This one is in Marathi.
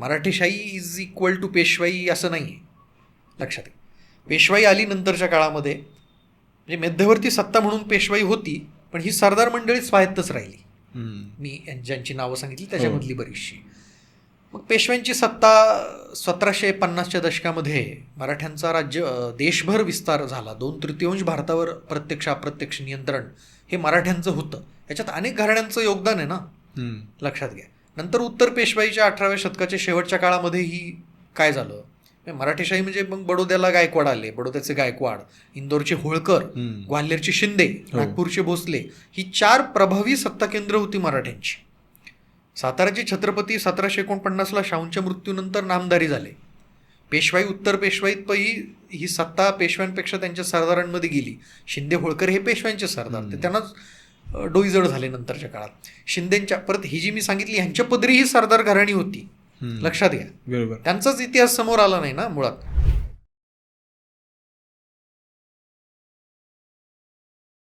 मराठीशाही इज इक्वल टू पेशवाई असं नाही आहे लक्षात घ्या पेशवाई आली नंतरच्या काळामध्ये म्हणजे मध्यवर्ती सत्ता म्हणून पेशवाई होती पण ही सरदार मंडळी स्वायत्तच राहिली. मी ज्यांची नावं सांगितली त्याच्यामधली बरीचशी. मग पेशव्यांची सत्ता सतराशे पन्नासच्या दशकामध्ये मराठ्यांचा राज्य देशभर विस्तार झाला. दोन तृतीयांश भारतावर प्रत्यक्ष अप्रत्यक्ष नियंत्रण हे मराठ्यांचं होतं. याच्यात अनेक घराण्यांचं योगदान आहे ना. लक्षात घ्या. नंतर उत्तर पेशवाईच्या अठराव्या शतकाच्या शेवटच्या काळामध्येही काय झालं? मराठीशाही म्हणजे मग बडोद्याला गायकवाड आले. बडोद्याचे गायकवाड इंदोरचे होळकर. ग्वाल्हेरचे शिंदे हो. नागपूरचे भोसले ही चार प्रभावी सत्ता केंद्र होती मराठ्यांची. साताराचे छत्रपती सतराशे एकोणपन्नासला शाहूंच्या मृत्यूनंतर नामधारी झाले. पेशवाई उत्तर पेशवाईत पण ही सत्ता पेशव्यांपेक्षा त्यांच्या सरदारांमध्ये गेली. शिंदे होळकर हे पेशव्यांचे सरदार. ते त्यांनाच अ, डोईजड झाले नंतरच्या काळात. शिंदेच्या परत ही जी मी सांगितली ह्यांच्या पदरी ही सरदार घराणी होती. लक्षात घ्या. बरोबर. त्यांचाच इतिहास समोर आला नाही ना मुळात.